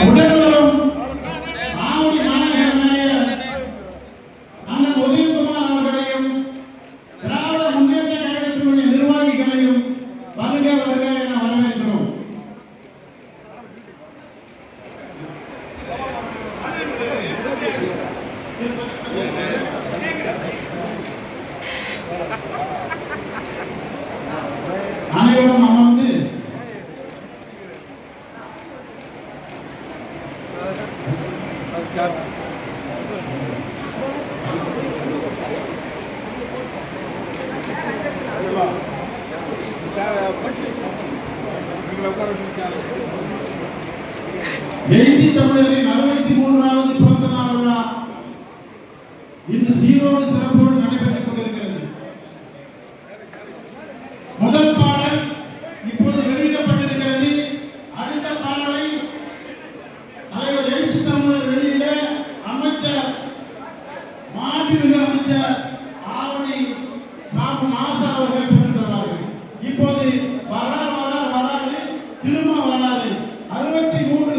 உடன்வரும் ஆவடி மாநகர மேயர் அண்ணன் உதயகுமார் அவர்களையும் திராவிட முன்னேற்ற கழகத்தினுடைய நிர்வாகிகளையும் வருக வருக என வரவேற்கிறோம். அனைவரும் எழுச்சி தமிழரின் அறுபத்தி மூன்றாவது பிறந்த நாள் விழா. இன்று சீரோடு சிறப்போடு நடைபெற்றுக் கொண்டிருக்கிறது. மாண்புமிகு அமைச்சர் ஆவணி சாமு மாசா அவர்கள் பெற்றிருக்கிறார்கள் இப்போது வரா வரா வராது திரும்ப வராது. அறுபத்தி மூன்று